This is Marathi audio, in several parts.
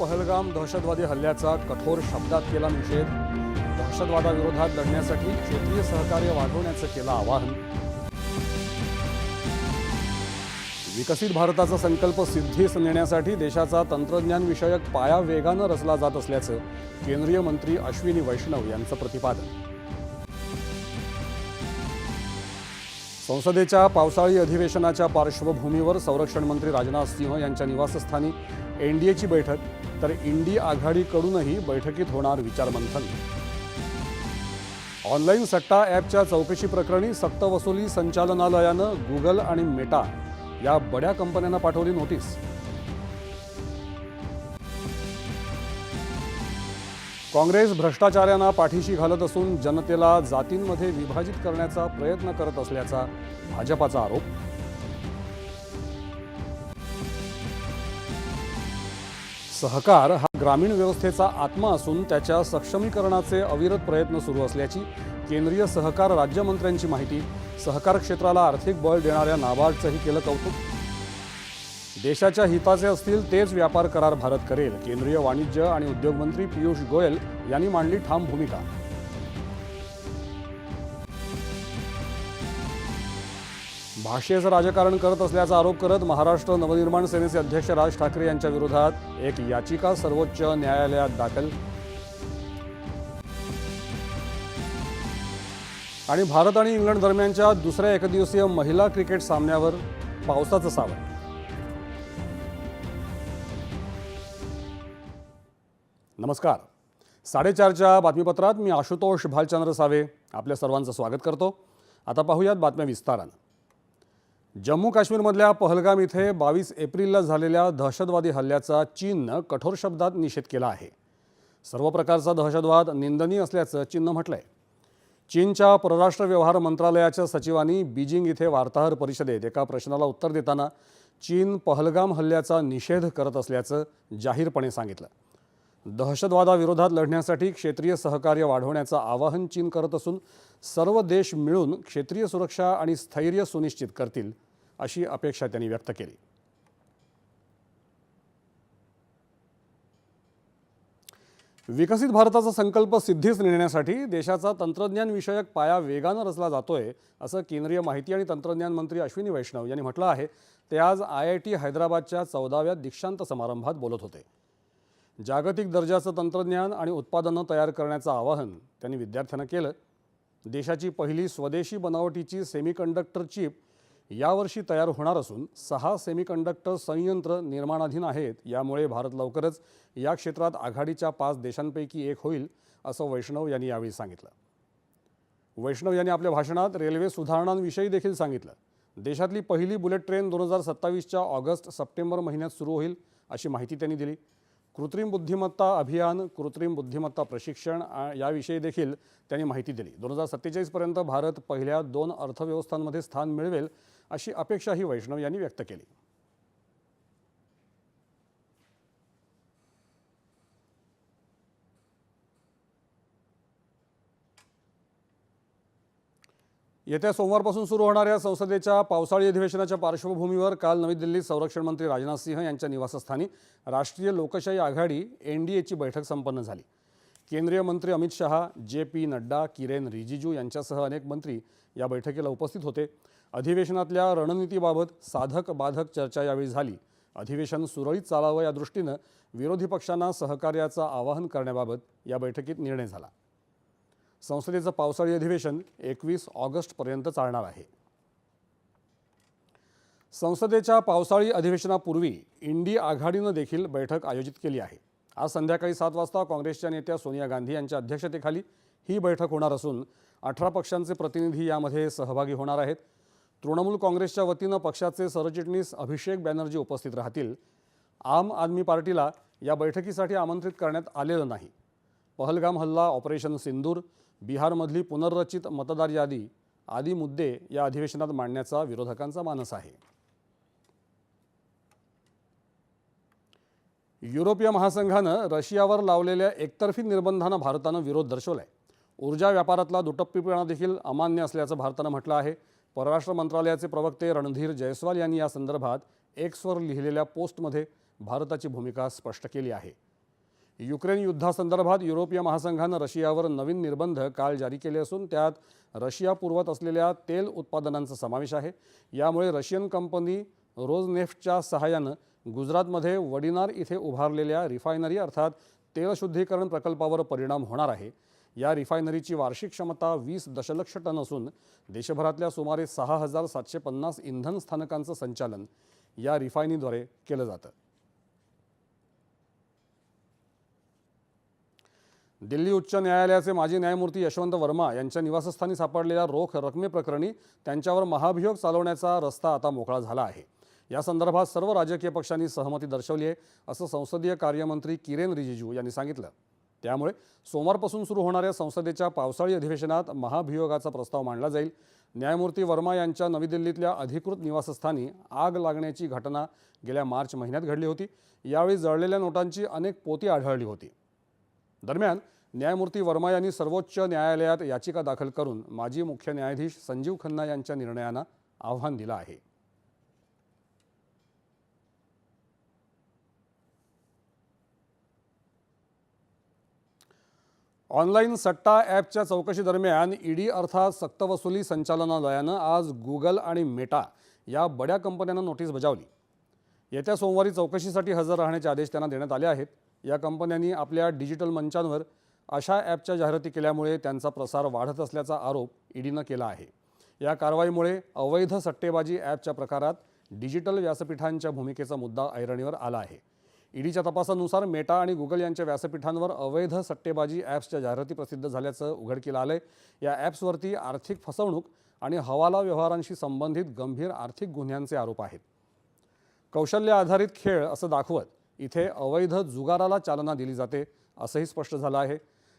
पहलगाम दहशतवादी हल्ल्याचा कठोर शब्दात केला निषेध. दहशतवादाविरोधात लढण्यासाठी क्षेत्रीय सहकार्य वाढवण्याचं केलं आवाहन. विकसित भारताचा संकल्प सिद्धीस नेण्यासाठी देशाचा तंत्रज्ञान विषयक पाया वेगानं रचला जात असल्याचं केंद्रीय मंत्री अश्विनी वैष्णव यांचं प्रतिपादन. संसदेच्या पावसाळी अधिवेशनाच्या पार्श्वभूमीवर संरक्षण मंत्री राजनाथ सिंह यांच्या निवासस्थानी एन डी एची बैठक तर इंडी आघाडीकडूनही बैठकीत होणार विचारमंथन. ऑनलाईन सट्टा ॲपच्या चौकशी प्रकरणी सक्तवसुली संचालनालयानं गुगल आणि मेटा या बड्या कंपन्यांना पाठवली नोटीस. काँग्रेस भ्रष्टाचाऱ्यांना पाठीशी घालत असून जनतेला जातींमध्ये विभाजित करण्याचा प्रयत्न करत असल्याचा भाजपाचा आरोप. सहकार हा ग्रामीण व्यवस्थेचा आत्मा असून त्याच्या सक्षमीकरणाचे अविरत प्रयत्न सुरू असल्याची केंद्रीय सहकार राज्यमंत्र्यांची माहिती सहकार क्षेत्राला आर्थिक बळ देणाऱ्या नाबार्डचंही केलं कौतुक. देशाच्या हिताचे असतील तेच व्यापार करार भारत करेल केंद्रीय वाणिज्य आणि उद्योग मंत्री पियुष गोयल यांनी मांडली ठाम भूमिका. भाषेचं राजकारण करत असल्याचा आरोप करत महाराष्ट्र नवनिर्माण सेनेचे अध्यक्ष राज ठाकरे यांच्या विरोधात एक याचिका सर्वोच्च न्यायालयात दाखल. आणि भारत आणि इंग्लंड दरम्यानच्या दुसऱ्या एकदिवसीय महिला क्रिकेट सामन्यावर पावसाचं सावं नमस्कार. साडेचारच्या बातमीपत्रात मी आशुतोष भालचंद्र सावे. आपल्या सर्वांचं स्वागत करतो. आता पाहूयात बातम्या विस्तारानं. जम्मू काश्मीरमधल्या पहलगाम इथे बावीस एप्रिलला झालेल्या दहशतवादी हल्ल्याचा चीननं कठोर शब्दात निषेध केला आहे. सर्व प्रकारचा दहशतवाद निंदनीय असल्याचं चीननं म्हटलंय. चीनच्या परराष्ट्र व्यवहार मंत्रालयाच्या सचिवांनी बीजिंग इथे वार्ताहर परिषदेत एका प्रश्नाला उत्तर देताना चीन पहलगाम हल्ल्याचा निषेध करत असल्याचं जाहीरपणे सांगितलं. दहशतवादाविरोधात लढण्यासाठी क्षेत्रीय सहकार्य वाढवण्याचं आवाहन चीन करत असून सर्व देश मिळून क्षेत्रीय सुरक्षा आणि स्थैर्य सुनिश्चित करतील अशी अपेक्षा त्यांनी व्यक्त केली. विकसित भारताचा संकल्प सिद्धीस नेण्यासाठी देशाचा तंत्रज्ञानविषयक पाया वेगानं रचला जातोय असं केंद्रीय माहिती आणि तंत्रज्ञान मंत्री अश्विनी वैष्णव यांनी म्हटलं आहे. ते आज आय आय टी हैदराबादच्या चौदाव्या दीक्षांत समारंभात बोलत होते. जागतिक दर्जाचं तंत्रज्ञान आणि उत्पादनं तयार करण्याचं आवाहन त्यांनी विद्यार्थ्यांना केलं. देशाची पहिली स्वदेशी बनावटीची सेमीकंडक्टर चिप यावर्षी तयार होणार असून सहा सेमीकंडक्टर संयंत्र निर्माणाधीन आहेत. यामुळे भारत लवकरच या क्षेत्रात आघाडीच्या पाच देशांपैकी एक होईल असं वैष्णव यांनी यावेळी सांगितलं. वैष्णव यांनी आपल्या भाषणात रेल्वे सुधारणांविषयी देखील सांगितलं. देशातली पहिली बुलेट ट्रेन दोन हजार सत्तावीसच्या ऑगस्ट सप्टेंबर महिन्यात सुरू होईल अशी माहिती त्यांनी दिली. कृत्रिम बुद्धिमत्ता अभियान कृत्रिम बुद्धिमत्ता प्रशिक्षण याविषयी देखील त्यांनी माहिती दिली. दोन हजार सत्तेचाळीसपर्यंत भारत पहिल्या दोन अर्थव्यवस्थांमध्ये स्थान मिळवेल अशी अपेक्षाही वैष्णव यांनी व्यक्त केली. येत्या सोमवारपासून सुरू होणाऱ्या संसदेच्या पावसाळी अधिवेशनाच्या पार्श्वभूमीवर काल नवी दिल्लीत संरक्षण मंत्री राजनाथ सिंह यांच्या निवासस्थानी राष्ट्रीय लोकशाही आघाडी एन डी एची बैठक संपन्न झाली. केंद्रीय मंत्री अमित शहा जे पी नड्डा किरेन रिजिजू यांच्यासह अनेक मंत्री या बैठकीला उपस्थित होते. अधिवेशनातल्या रणनीतीबाबत साधक बाधक चर्चा यावेळी झाली. अधिवेशन सुरळीत चालावं या दृष्टीनं विरोधी पक्षांना सहकार्याचं आवाहन करण्याबाबत या बैठकीत निर्णय झाला. संसदेचं पावसाळी अधिवेशन एकवीस ऑगस्टपर्यंत चालणार आहे. संसदेच्या पावसाळी अधिवेशनापूर्वी इंडी आघाडीनं देखील बैठक आयोजित केली आहे. आज संध्याकाळी सात वाजता काँग्रेसच्या नेत्या सोनिया गांधी यांच्या अध्यक्षतेखाली ही बैठक होणार असून अठरा पक्षांचे प्रतिनिधी यामध्ये सहभागी होणार आहेत. तृणमूल काँग्रेसच्या वतीनं पक्षाचे सरचिटणीस अभिषेक बॅनर्जी उपस्थित राहतील. आम आदमी पार्टीला या बैठकीसाठी आमंत्रित करण्यात आलेलं नाही. पहलगाम हल्ला ऑपरेशन सिंदूर बिहारमधली पुनर्रचित मतदार यादी आदी मुद्दे या अधिवेशनात मांडण्याचा विरोधकांचा मानस आहे. युरोपीय महासंघानं रशियावर लावलेल्या एकतर्फी निर्बंधांना भारतानं विरोध दर्शवलाय. ऊर्जा व्यापारातला दुटप्पीपणा देखील अमान्य असल्याचं भारतानं म्हटलं आहे. परराष्ट्र मंत्रालयाचे प्रवक्ते रणधीर जयस्वाल यांनी या संदर्भात एक्सवर लिहिलेल्या पोस्टमध्ये भारताची भूमिका स्पष्ट केली आहे. युक्रेन युद्धासंदर्भात युरोपीय महासंघानं रशियावर नवीन निर्बंध काल जारी केले असून त्यात रशिया पुरवत असलेल्या तेल उत्पादनांचा समावेश आहे. यामुळे रशियन कंपनी रोजनेफ्टच्या सहाय्यानं गुजरातमध्ये वडिनार इथे उभारलेल्या रिफायनरी अर्थात तेलशुद्धीकरण प्रकल्पावर परिणाम होणार आहे. या रिफायनरीची वार्षिक क्षमता वीस दशलक्ष टन असून देशभरातल्या सुमारे सहा हजार सातशे पन्नास इंधन स्थानकांचं संचालन या रिफायनीद्वारे केलं जातं. दिल्ली उच्च न्यायालयाचे माजी न्यायमूर्ती यशवंत वर्मा यांच्या निवासस्थानी सापडलेल्या रोख रकमेप्रकरणी त्यांच्यावर महाभियोग चालवण्याचा रस्ता आता मोकळा झाला आहे. या संदर्भात सर्व राजकीय पक्षांनी सहमती दर्शवली आहे असं संसदीय कार्यमंत्री किरेन रिजिजू यांनी सांगितलं. त्यामुळे सोमवारपासून सुरू होणाऱ्या संसदेच्या पावसाळी अधिवेशनात महाभियोगाचा प्रस्ताव मांडला जाईल. न्यायमूर्ती वर्मा यांच्या नवी दिल्लीतल्या अधिकृत निवासस्थानी आग लागण्याची घटना गेल्या मार्च महिन्यात घडली होती. यावेळी जळलेल्या नोटांची अनेक पोती आढळली होती. दरम्यान न्यायमूर्ती वर्मा यांनी सर्वोच्च न्यायालयात याचिका दाखल करून माजी मुख्य न्यायाधीश संजीव खन्ना यांच्या निर्णयानं आव्हान दिलं आहे. ऑनलाईन सट्टा ॲपच्या चौकशीदरम्यान ईडी अर्थात सक्तवसुली संचालनालयानं आज गुगल आणि मेटा या बड्या कंपन्यांना नोटीस बजावली. येत्या सोमवारी चौकशीसाठी हजर राहण्याचे आदेश त्यांना देण्यात आले आहेत. या कंपन्यांनी आपल्या डिजिटल मंचांवर अशा ॲपच्या जाहिराती केल्यामुळे त्यांचा प्रसार वाढत असल्याचा आरोप ईडीनं केला आहे. या कारवाईमुळे अवैध सट्टेबाजी ॲपच्या प्रकारात डिजिटल व्यासपीठांच्या भूमिकेचा मुद्दा ऐरणीवर आला आहे. ईडीच्या तपासानुसार मेटा आणि गुगल यांच्या व्यासपीठांवर अवैध सट्टेबाजी ॲप्सच्या जाहिराती प्रसिद्ध झाल्याचं उघडकीला आलंय. या ॲप्सवरती आर्थिक फसवणूक आणि हवाला व्यवहारांशी संबंधित गंभीर आर्थिक गुन्ह्यांचे आरोप आहेत. कौशल्य आधारित खेळ असं दाखवत इथे अवैध जुगाराला चालना दिली जाते असंही स्पष्ट झालं आहे.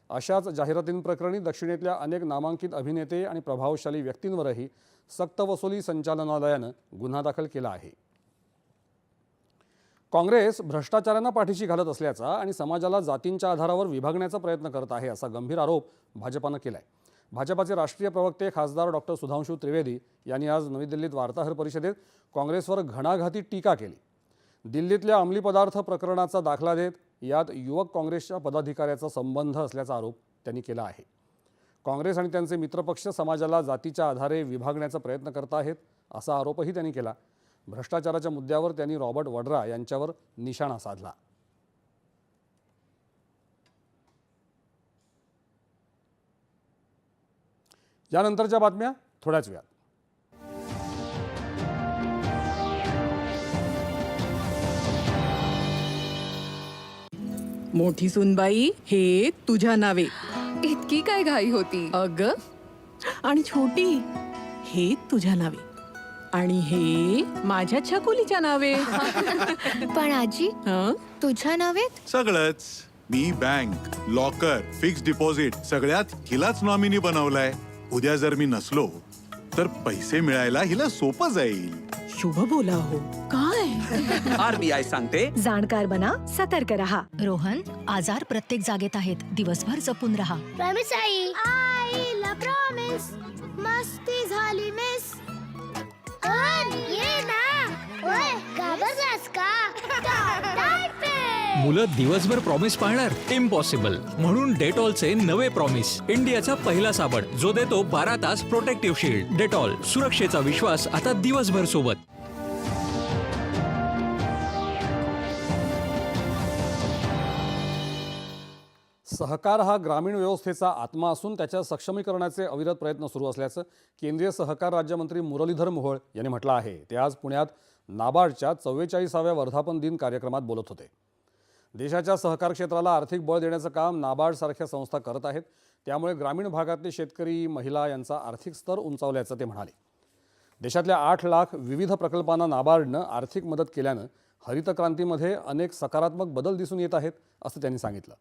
अशाच जाहिरातींप्रकरणी दक्षिणेतल्या अनेक नामांकित अभिनेते आणि प्रभावशाली व्यक्तींवरही सक्तवसुली संचालनालयानं गुन्हा दाखल केला आहे. काँग्रेस भ्रष्टाचारांना पाठीशी घालत असल्याचा आणि समाजाला जातींच्या आधारावर विभागण्याचा प्रयत्न करत आहे असा गंभीर आरोप भाजपानं केला आहे भाजपाचे राष्ट्रीय प्रवक्ते खासदार डॉक्टर सुधांशू त्रिवेदी यांनी आज नवी दिल्लीत वार्ताहर परिषदेत काँग्रेसवर घणाघाती टीका केली. दिल्लीतल्या अंमली पदार्थ प्रकरणाचा दाखला देत यात युवक काँग्रेसच्या पदाधिकाऱ्याचा संबंध असल्याचा आरोप त्यांनी केला आहे. काँग्रेस आणि त्यांचे मित्रपक्ष समाजाला जातीच्या आधारे विभागण्याचा प्रयत्न करत आहेत असा आरोपही त्यांनी केला. भ्रष्टाचाराच्या मुद्द्यावर त्यांनी रॉबर्ट वड्रा यांच्यावर निशाणा साधला. यानंतरच्या बातम्या थोड्याच वेळात. मोठी सुनबाई हे तुझ्या नावे. इतकी काय घाई होती? अग आणि छोटी हे तुझ्या नावे. आणि हे माझ्या छकुलीच्या नावे. पण आजी हं? तुझ्या नावेत? सगळंच. मी बँक लॉकर फिक्स डिपॉझिट सगळ्यात हिलाच नॉमिनी बनवलाय. उद्या जर मी नसलो तर पैसे मिळायला हिला सोपं जाईल. शुभ बोला हो. काय? आरबीआय सांगते. जाणकार बना सतर्क रहा. रोहन आजार प्रत्येक जागेत आहेत. दिवसभर जपून राहा. प्रॉमिस आई. आईला प्रॉमिस मस्ती झाली मिस ये ना. ओय घाबरलास का? मुलं दिवसभर प्रॉमिस पाळणार? इम्पॉसिबल म्हणून डेटॉलचे नवे प्रॉमिस इंडियाचा पहिला साबण. जो देतो बारा तास प्रोटेक्टिव्ह शिल्ड डेटॉल सुरक्षेचा विश्वास आता दिवसभर सोबत. सहकार हा ग्रामीण व्यवस्थेचा आत्मा असून त्याच्या सक्षमीकरणाचे अविरत प्रयत्न सुरू असल्याचं केंद्रीय सहकार राज्यमंत्री मुरलीधर मोहोळ यांनी म्हटलं आहे. ते आज पुण्यात नाबार्डच्या चव्वेचाळीसाव्या वर्धापन दिन कार्यक्रमात बोलत होते. देशाच्या सहकार क्षेत्राला आर्थिक बळ देण्याचं काम नाबार्डसारख्या संस्था करत आहेत. त्यामुळे ग्रामीण भागातले शेतकरी महिला यांचा आर्थिक स्तर उंचावल्याचं ते म्हणाले. देशातल्या आठ लाख विविध प्रकल्पांना नाबार्डनं आर्थिक मदत केल्यानं हरित क्रांतीमध्ये अनेक सकारात्मक बदल दिसून येत आहेत असं त्यांनी सांगितलं.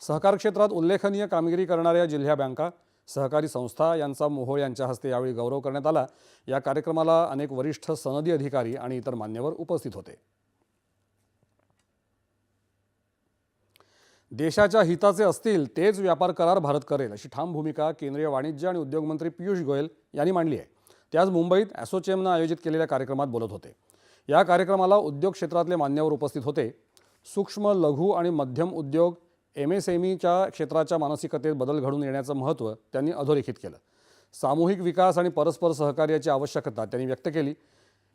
सहकार क्षेत्रात उल्लेखनीय कामगिरी करणाऱ्या जिल्हा बँका सहकारी संस्था यांचा मोहोळ यांच्या हस्ते यावेळी गौरव करण्यात आला. या कार्यक्रमाला अनेक वरिष्ठ सनदी अधिकारी आणि इतर मान्यवर उपस्थित होते. देशाच्या हिताचे असतील तेच व्यापार करार भारत करेल अशी ठाम भूमिका केंद्रीय वाणिज्य आणि उद्योग मंत्री पियुष गोयल यांनी मांडली आहे. ते आज मुंबईत ॲसोचेमनं आयोजित केलेल्या कार्यक्रमात बोलत होते. या कार्यक्रमाला उद्योग क्षेत्रातले मान्यवर उपस्थित होते. सूक्ष्म लघु आणि मध्यम उद्योग एम एस एम ईच्या क्षेत्राच्या मानसिकतेत बदल घडून येण्याचं महत्त्व त्यांनी अधोरेखित केलं. सामूहिक विकास आणि परस्पर सहकार्याची आवश्यकता त्यांनी व्यक्त केली.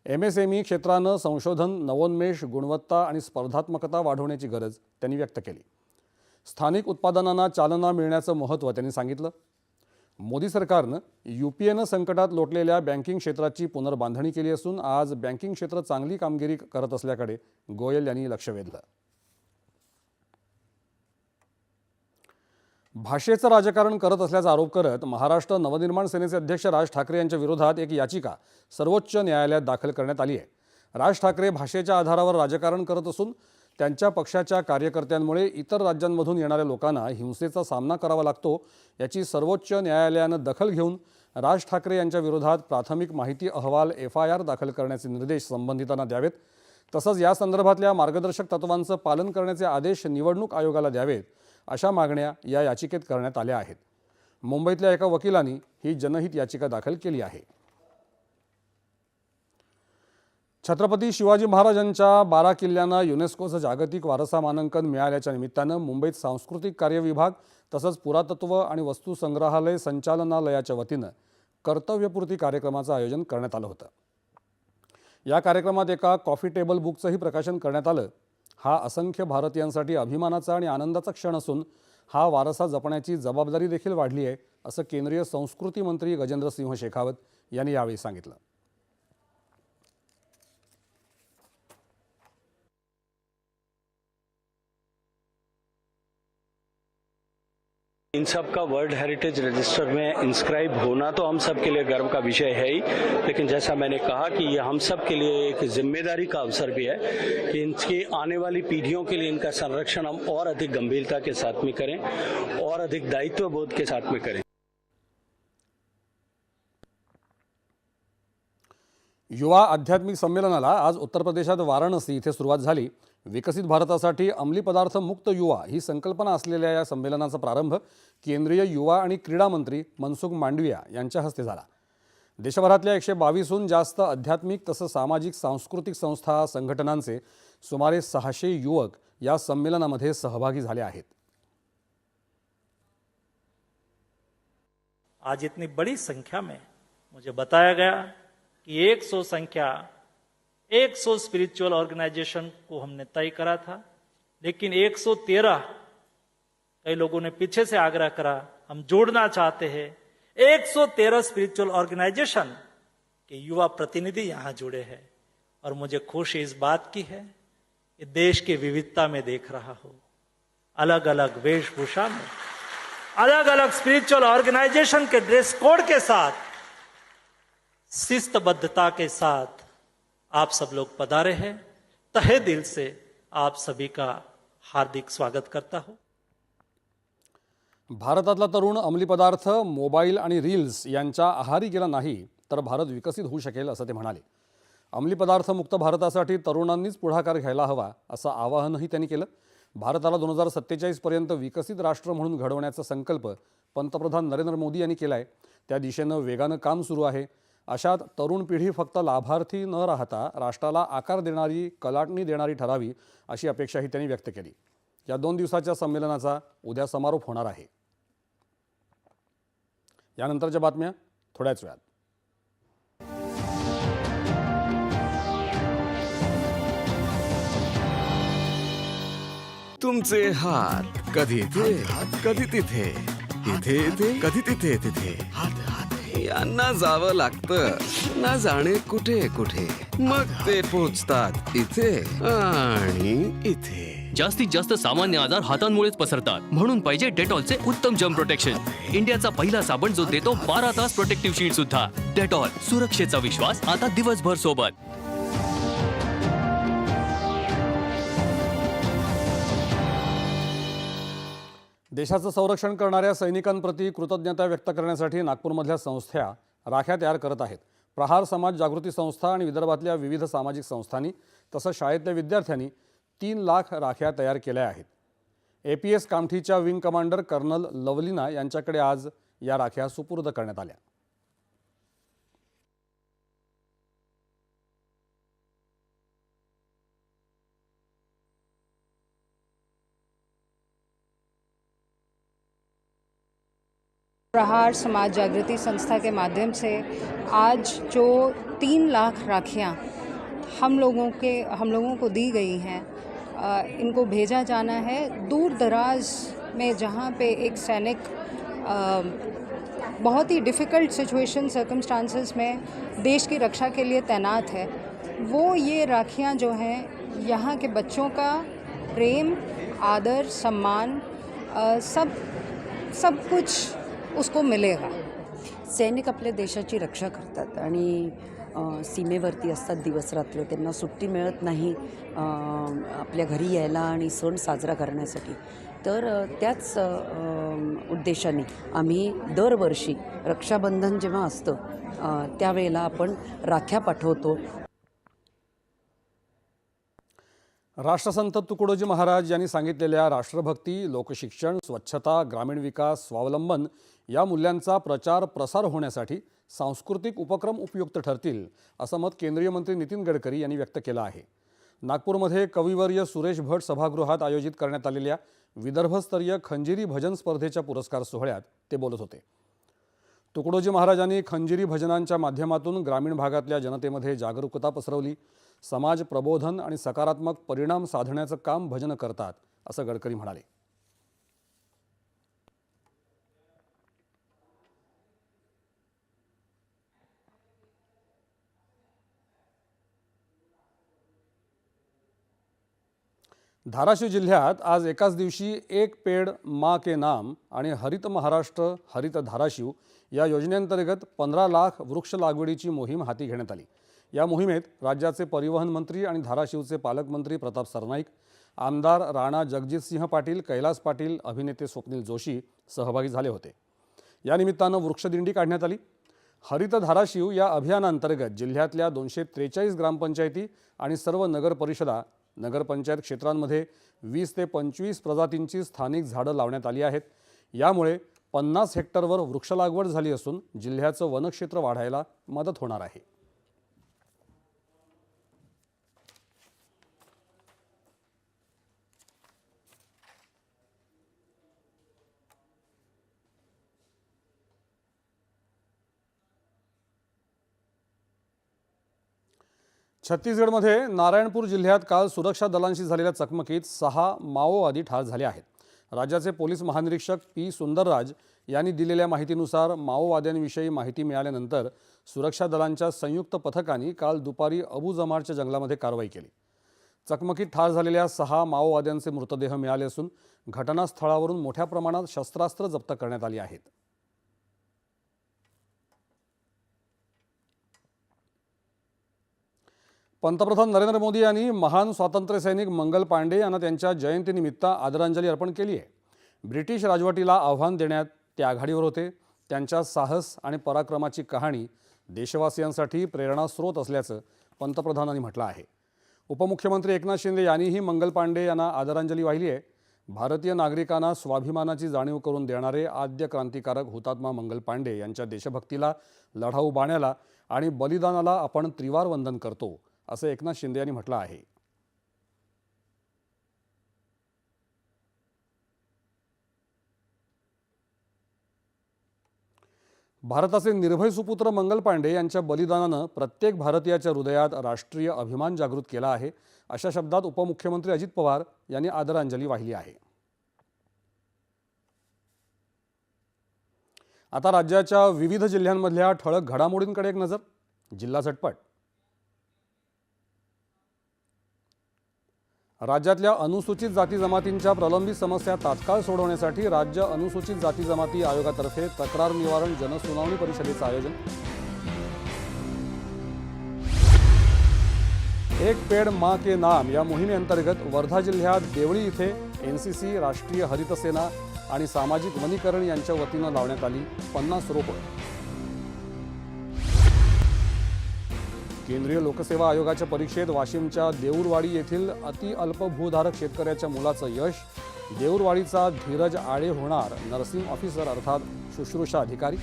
एम एस एम ई क्षेत्रानं संशोधन नवोन्मेष गुणवत्ता आणि स्पर्धात्मकता वाढवण्याची गरज त्यांनी व्यक्त केली. स्थानिक उत्पादनांना चालना मिळण्याचं महत्त्व त्यांनी सांगितलं. मोदी सरकारनं यू पी एनं संकटात लोटलेल्या बँकिंग क्षेत्राची पुनर्बांधणी केली असून आज बँकिंग क्षेत्र चांगली कामगिरी करत असल्याकडे गोयल यांनी लक्ष वेधलं. भाषेचं राजकारण करत असल्याचा आरोप करत महाराष्ट्र नवनिर्माण सेनेचे अध्यक्ष राज ठाकरे यांच्या विरोधात एक याचिका सर्वोच्च न्यायालयात दाखल करण्यात आली आहे. राज ठाकरे भाषेच्या आधारावर राजकारण करत असून त्यांच्या पक्षाच्या कार्यकर्त्यांमुळे इतर राज्यांमधून येणाऱ्या लोकांना हिंसेचा सामना करावा लागतो याची सर्वोच्च न्यायालयानं दखल घेऊन राज ठाकरे यांच्या विरोधात प्राथमिक माहिती अहवाल एफ आय आर दाखल करण्याचे निर्देश संबंधितांना द्यावेत. तसंच या संदर्भातल्या मार्गदर्शक तत्वांचं पालन करण्याचे आदेश निवडणूक आयोगाला द्यावेत. अशा मागण्या या याचिकेत करण्यात आल्या आहेत. मुंबईतल्या एका वकिलांनी ही जनहित याचिका दाखल केली आहे. छत्रपती शिवाजी महाराजांच्या बारा किल्ल्यांना युनेस्कोचं जागतिक वारसा मानांकन मिळाल्याच्या निमित्तानं मुंबईत सांस्कृतिक कार्य विभाग तसंच पुरातत्व आणि वस्तू संग्रहालय संचालनालयाच्या वतीनं कर्तव्यपूर्ती कार्यक्रमाचं आयोजन करण्यात आलं होतं. या कार्यक्रमात एका कॉफी टेबल बुकचंही प्रकाशन करण्यात आलं. हा असंख्य भारतीयांसाठी अभिमानाचा आणि आनंदाचा क्षण असून हा वारसा जपण्याची जबाबदारी देखील वाढली आहे असं केंद्रीय संस्कृती मंत्री गजेंद्र सिंह शेखावत यांनी यावेळी सांगितलं. इन सब का वर्ल्ड हेरिटेज रजिस्टर में इंस्क्राइब होना तो हम सब के लिए गर्व का विषय है ही, लेकिन जैसा मैंने कहा कि ये हम सब के लिए एक ज़िम्मेदारी का अवसर भी है कि इनकी आने वाली पीढ़ियों के लिए इनका संरक्षण हम और अधिक गंभीरता के साथ में करें और अधिक दायित्व बोध के साथ में करें। युवा आध्यात्मिक संमेलनाला आज उत्तर प्रदेशात वाराणसी इथे सुरुवात झाली. विकसित भारतासाठी अंमली पदार्थ मुक्त युवा ही संकल्पना असलेल्या या संमेलनाचा प्रारंभ केंद्रीय युवा आणि क्रीडा मंत्री मनसुख मांडविया यांच्या हस्ते झाला. देशभरातल्या एकशे बावीसहून जास्त आध्यात्मिक तसंच सामाजिक सांस्कृतिक संस्था संघटनांचे सुमारे सहाशे युवक या संमेलनामध्ये सहभागी झाले आहेत. आज इतनी बड़ी संख्या में मुझे बताया गया कि 100 संख्या 100 स्पिरिचुअल ऑर्गेनाइजेशन को हमने तय करा था, लेकिन 113 कई लोगों ने पीछे से आग्रह करा, हम जोड़ना चाहते हैं। 113 स्पिरिचुअल ऑर्गेनाइजेशन के युवा प्रतिनिधि यहाँ जुड़े हैं और मुझे खुशी इस बात की है कि देश की विविधता में देख रहा हो। अलग अलग वेशभूषा में अलग अलग स्पिरिचुअल ऑर्गेनाइजेशन के ड्रेस कोड के साथ शिस्तबद्धता के साथ आप सब लोग पधारे हैं। तहे दिल से आप सभी का हार्दिक स्वागत करता हूं। भारतातला तरुण अंमली पदार्थ मोबाईल आणि रील्स यांच्या आहारी गेला नाही तर भारत विकसित होऊ शकेल असं ते म्हणाले. अंमली पदार्थ मुक्त भारतासाठी तरुणांनीच पुढाकार घ्यायला हवा असं आवाहनही त्यांनी केलं. भारताला दोन हजार सत्तेचाळीसपर्यंत विकसित राष्ट्र म्हणून घडवण्याचा संकल्प पंतप्रधान नरेंद्र मोदी यांनी केला आहे त्या दिशेनं वेगानं काम सुरू आहे. अशात तरुण पिढी फक्त लाभार्थी न राहता राष्ट्राला आकार देणारी कलाटणी देणारी ठरावी अशी अपेक्षाही त्यांनी व्यक्त केली. या दोन दिवसाच्या संमेलनाचा उद्या समारोप होणार आहे. यानंतरच्या बातम्या थोड्याच वेळात. तुमचे हात कधी कधी तिथे? इथे इथे कधी तिथे तिथे. यांना जावं लागतं. ना जाणे कुठे कुठे. मग ते पोचतात इथे आणि इथे. जास्तीत जास्त सामान्य आजार हातांमुळेच पसरतात. म्हणून पाहिजे डेटॉलचे उत्तम जम प्रोटेक्शन इंडियाचा पहिला साबण जो देतो बारा तास प्रोटेक्टिव्ह शीट सुद्धा. डेटॉल सुरक्षेचा विश्वास आता दिवसभर सोबत. देशाचं संरक्षण करणाऱ्या सैनिकांप्रती कृतज्ञता व्यक्त करण्यासाठी नागपूरमधल्या संस्था राख्या तयार करत आहेत. प्रहार समाज जागृती संस्था आणि विदर्भातल्या विविध सामाजिक संस्थांनी तसंच शाळेतल्या विद्यार्थ्यांनी तीन लाख राख्या तयार केल्या आहेत. ए पी एस कामठीच्या विंग कमांडर कर्नल लवलिना यांच्याकडे आज या राख्या सुपूर्द करण्यात आल्या. प्रहार समाज जागृति संस्था के माध्यम से आज जो तीन लाख राखियाँ हम लोगों के हम लोगों को दी गई हैं इनको भेजा जाना है दूर दराज में जहाँ पे एक सैनिक अ, बहुत ही डिफ़िकल्ट सिचुएशन सर्कमस्टांसेस में देश की रक्षा के लिए तैनात है। वो ये राखियाँ जो हैं यहाँ के बच्चों का प्रेम आदर सम्मान अ, सब सब कुछ उसको मिलेगा. सैनिक आपल्या देशाची रक्षा करतात आणि सीमेवरती असतात दिवसरात्र. त्यांना सुट्टी मिळत नाही आपल्या घरी यायला आणि सण साजरा करण्यासाठी. तर त्याच उद्देशाने आम्ही दरवर्षी रक्षाबंधन जेव्हा असतं त्यावेळेला आपण राख्या पाठवतो. राष्ट्रसंत तुकडोजी महाराज यांनी सांगितलेल्या राष्ट्रभक्ती लोकशिक्षण स्वच्छता ग्रामीण विकास स्वावलंबन या मूल्यांचा प्रचार प्रसार होण्यासाठी सांस्कृतिक उपक्रम उपयुक्त ठरतील असं मत केंद्रीय मंत्री नितीन गडकरी यांनी व्यक्त केलं आहे. नागपूरमध्ये कविवर्य सुरेश भट सभागृहात आयोजित करण्यात आलेल्या विदर्भस्तरीय खंजिरी भजन स्पर्धेच्या पुरस्कार सोहळ्यात ते बोलत होते. तुकडोजी महाराजांनी खंजिरी भजनांच्या माध्यमातून ग्रामीण भागातल्या जनतेमध्ये जागरूकता पसरवली समाज प्रबोधन आणि सकारात्मक परिणाम साधण्याचं काम भजनं करतात असं गडकरी म्हणाले. धाराशिव जिल्ह्यात आज एकाच दिवशी एक पेड मा के नाम आणि हरित महाराष्ट्र हरित धाराशिव या योजनेअंतर्गत पंधरा लाख वृक्ष लागवडीची मोहीम हाती घेण्यात आली. या मोहिमेत राज्याचे परिवहन मंत्री आणि धाराशिवचे पालकमंत्री प्रताप सरनाईक आमदार राणा जगजितसिंह पाटील कैलास पाटील अभिनेते स्वप्नील जोशी सहभागी झाले होते. या निमित्तानं वृक्षदिंडी काढण्यात आली. हरित धाराशिव या अभियानांतर्गत जिल्ह्यातल्या दोनशे त्रेचाळीस ग्रामपंचायती आणि सर्व नगर परिषदा नगरपंचायत क्षेत्रांमध्ये वीस ते पंचवीस प्रजातींची स्थानिक झाडं लावण्यात आली आहेत. यामुळे पन्नास हेक्टरवर वृक्ष लागवड झाली असून जिल्ह्याचं वनक्षेत्र वाढायला मदत होणार आहे. छत्तीसगडमध्ये नारायणपूर जिल्ह्यात काल सुरक्षा दलांशी झालेल्या चकमकीत सहा माओवादी ठार झाले आहेत. राज्याचे पोलीस महानिरीक्षक पी सुंदरराज यांनी दिलेल्या माहितीनुसार माओवाद्यांविषयी माहिती मिळाल्यानंतर सुरक्षा दलांच्या संयुक्त पथकांनी काल दुपारी अबू जमारच्या जंगलामध्ये कारवाई केली. चकमकीत ठार झालेल्या सहा माओवाद्यांचे मृतदेह मिळाले असून घटनास्थळावरून मोठ्या प्रमाणात शस्त्रास्त्र जप्त करण्यात आली आहेत. पंतप्रधान नरेंद्र मोदी यांनी महान स्वातंत्र्यसैनिक मंगल पांडे यांना त्यांच्या जयंतीनिमित्त आदरांजली अर्पण केली आहे. ब्रिटिश राजवटीला आव्हान देण्यात ते आघाडीवर होते. त्यांच्या साहस आणि पराक्रमाची कहाणी देशवासियांसाठी प्रेरणास्रोत असल्याचं पंतप्रधानांनी म्हटलं आहे. उपमुख्यमंत्री एकनाथ शिंदे यांनीही मंगल पांडे यांना आदरांजली वाहिली आहे. भारतीय नागरिकांना स्वाभिमानाची जाणीव करून देणारे आद्य क्रांतिकारक हुतात्मा मंगल पांडे यांच्या देशभक्तीला लढाऊ बाण्याला आणि बलिदानाला आपण त्रिवार वंदन करतो. असं एकनाथ शिंदे यांनी म्हटलं आहे. भारताचे निर्भय सुपुत्र मंगल पांडे यांच्या बलिदानानं प्रत्येक भारतीयाच्या हृदयात राष्ट्रीय अभिमान जागृत केला आहे अशा शब्दात उपमुख्यमंत्री अजित पवार यांनी आदरांजली वाहिली आहे. आता राज्याच्या विविध जिल्ह्यांमधल्या ठळक घडामोडींकडे एक नजर जिल्हा झटपट. राज्यातल्या अनुसूचित जाती जमातींच्या प्रलंबित समस्या तात्काळ सोडवण्यासाठी राज्य अनुसूचित जाती जमाती आयोगातर्फे तक्रार निवारण जनसुनावणी परिषदेचं आयोजन. एक पेड मा के नाम या मोहिमेअंतर्गत वर्धा जिल्ह्यात देवळी इथे एन सी सी राष्ट्रीय हरित सेना आणि सामाजिक वनीकरण यांच्या वतीनं लावण्यात आली पन्नास रोपं. केंद्रीय लोकसेवा आयोगाच्या परीक्षेत वाशिमच्या देऊरवाडी येथील अतिअल्प भूधारक शेतकऱ्याच्या मुलाचं यश. देऊरवाडीचा धीरज आळे होणार नर्सिंग ऑफिसर अर्थात शुश्रूषा अधिकारी.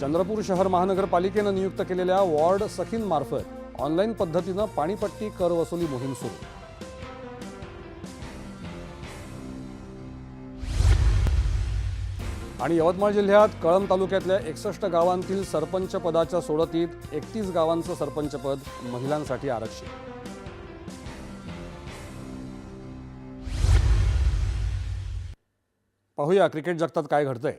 चंद्रपूर शहर महानगरपालिकेनं नियुक्त केलेल्या वॉर्ड सखींमार्फत ऑनलाईन पद्धतीनं पाणीपट्टी कर वसुली मोहीम सुरू. आणि यवतमाळ जिल्ह्यात कळंब तालुक्यातल्या एकसष्ट गावांतील सरपंच पदाच्या सोडतीत एकतीस गावांचं सरपंचपद महिलांसाठी आरक्षित पाहूया क्रिकेट जगतात काय घडतंय.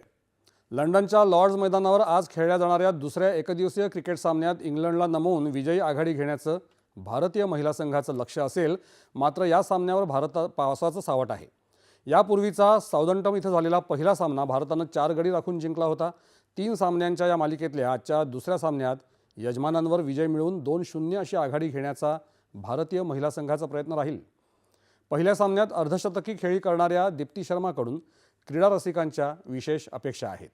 लंडनच्या लॉर्ड्स मैदानावर आज खेळल्या जाणाऱ्या दुसऱ्या एकदिवसीय क्रिकेट सामन्यात इंग्लंडला नमवून विजयी आघाडी घेण्याचं भारतीय महिला संघाचं लक्ष असेल मात्र या सामन्यावर भारता पावसाचं सावट आहे. यापूर्वीचा साऊदंटम इथं झालेला पहिला सामना भारतानं चार गडी राखून जिंकला होता. तीन सामन्यांच्या या मालिकेतल्या आजच्या दुसऱ्या सामन्यात यजमानांवर विजय मिळवून दोन शून्य अशी आघाडी घेण्याचा भारतीय महिला संघाचा प्रयत्न राहील. पहिल्या सामन्यात अर्धशतकी खेळी करणाऱ्या दीप्ती शर्माकडून क्रीडा रसिकांच्या विशेष अपेक्षा आहेत.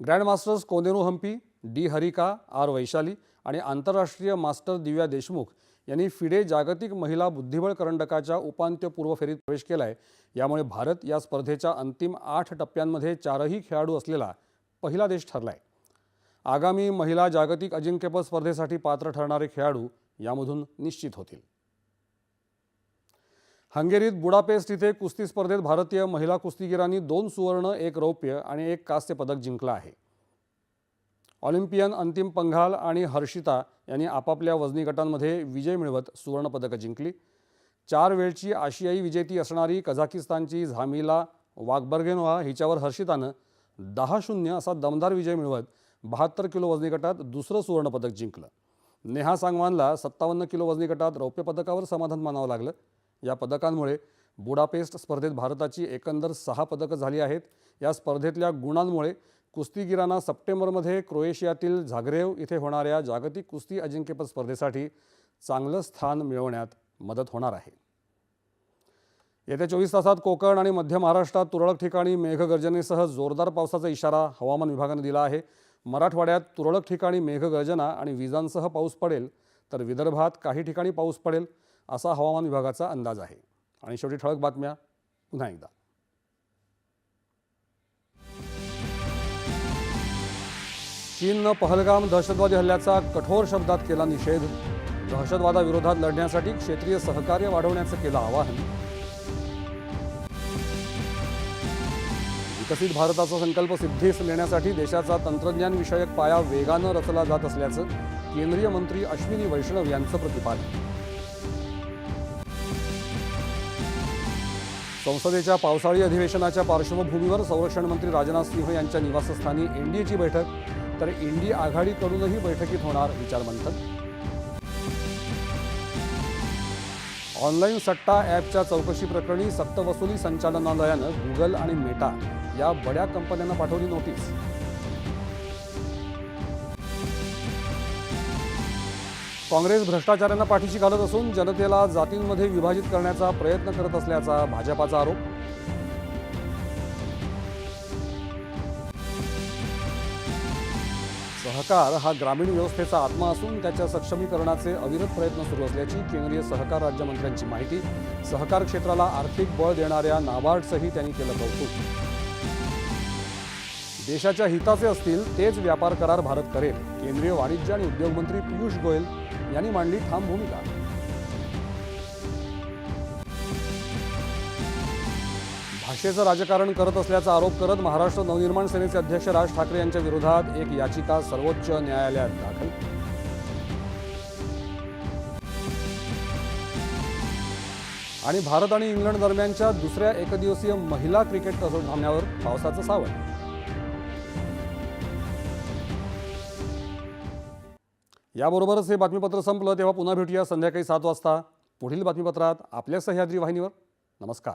Grandmasters Koneru Humpy D Harika R Vaishali आणि आंतरराष्ट्रीय मास्टर दिव्या देशमुख यांनी फिडे जागतिक महिला बुद्धिबळ करंडकाच्या उपांत्यपूर्व फेरीत प्रवेश आहे यामुळे भारत या स्पर्धेच्या अंतिम आठ टप्प्यांमध्ये चारही खेळाडू असलेला पहिला देश ठरलाय. आगामी महिला जागतिक अजिंक्यपद स्पर्धेसाठी पात्र ठरणारे खेळाडू यामधून निश्चित होतील. हंगेरीत बुडापेस्ट इथे कुस्ती स्पर्धेत भारतीय महिला कुस्तीगिरांनी दोन सुवर्ण एक रौप्य आणि एक कांस्य पदक जिंकलं आहे. ऑलिम्पियन अंतिम पंघाल आणि हर्षिता यांनी आपापल्या वजनी गटांमध्ये विजय मिळवत सुवर्णपदकं जिंकली. चार वेळची आशियाई विजेती असणारी कझाकिस्तानची झामिला वाघबर्गेनोवा हिच्यावर हर्षितानं दहा शून्य असा दमदार विजय मिळवत बहात्तर किलो वजनी गटात दुसरं सुवर्णपदक जिंकलं. नेहा सांगवानला सत्तावन्न किलो वजनी गटात रौप्य पदकावर समाधान मानावं लागलं. या पदकांमुळे बुडापेस्ट स्पर्धेत भारताची एकंदर सहा पदकं झाली आहेत. या स्पर्धेतल्या गुणांमुळे कुस्तीगिरांना सप्टेंबरमध्ये क्रोएशियातील झाग्रेव इथे होणाऱ्या जागतिक कुस्ती अजिंक्यपद स्पर्धेसाठी चांगलं स्थान मिळवण्यात मदत होणार आहे. येत्या चोवीस तासात कोकण आणि मध्य महाराष्ट्रात तुरळक ठिकाणी मेघगर्जनेसह जोरदार पावसाचा इशारा हवामान विभागानं दिला आहे. मराठवाड्यात तुरळक ठिकाणी मेघगर्जना आणि विजांसह पाऊस पडेल तर विदर्भात काही ठिकाणी पाऊस पडेल असा हवामान विभागाचा अंदाज आहे. आणि शेवटी ठळक बातम्या पुन्हा एकदा. चीननं पहलगाम दहशतवादी हल्ल्याचा कठोर शब्दात केला निषेध. दहशतवादाविरोधात लढण्यासाठी क्षेत्रीय सहकार्य वाढवण्याचं केलं आवाहन. विकसित भारताचा संकल्प सिद्धीस नेण्यासाठी देशाचा तंत्रज्ञान विषयक पाया वेगानं रचला जात असल्याचं केंद्रीय मंत्री अश्विनी वैष्णव यांचं प्रतिपादन. संसदेच्या पावसाळी अधिवेशनाच्या पार्श्वभूमीवर संरक्षण मंत्री राजनाथ सिंह यांच्या निवासस्थानी एनडीएची बैठक. तर इंडी आघाडीकडूनही बैठकीत होणार विचारमंथन. ऑनलाईन सट्टा ॲपच्या चौकशी प्रकरणी सक्तवसुली संचालनालयानं गुगल आणि मेटा या बड्या कंपन्यांना पाठवली नोटीस. काँग्रेस भ्रष्टाचारांना पाठीशी घालत असून जनतेला जातींमध्ये विभाजित करण्याचा प्रयत्न करत असल्याचा भाजपाचा आरोप. सहकार हा ग्रामीण व्यवस्थेचा आत्मा असून त्याच्या सक्षमीकरणाचे अविरत प्रयत्न सुरू असल्याची केंद्रीय सहकार राज्यमंत्र्यांची माहिती. सहकार क्षेत्राला आर्थिक बळ देणाऱ्या नाबार्डचंही त्यांनी केलं कौतुक. देशाच्या हिताचे असतील तेच व्यापार करार भारत करेल केंद्रीय वाणिज्य आणि उद्योग मंत्री पियुष गोयल यांनी मांडली ठाम भूमिका. भाषेचं राजकारण करत असल्याचा आरोप करत महाराष्ट्र नवनिर्माण सेनेचे अध्यक्ष राज ठाकरे यांच्या विरोधात एक याचिका सर्वोच्च न्यायालयात दाखल. आणि भारत आणि इंग्लंड दरम्यानच्या दुसऱ्या एकदिवसीय महिला क्रिकेट कसोट सामन्यावर पावसाचं सावट. याबरोबरच हे बातमीपत्र संपलं तेव्हा पुन्हा भेटूया संध्याकाळी सात वाजता. पुढील बातमीपत्रात आपल्या सह्याद्री वाहिनीवर. नमस्कार.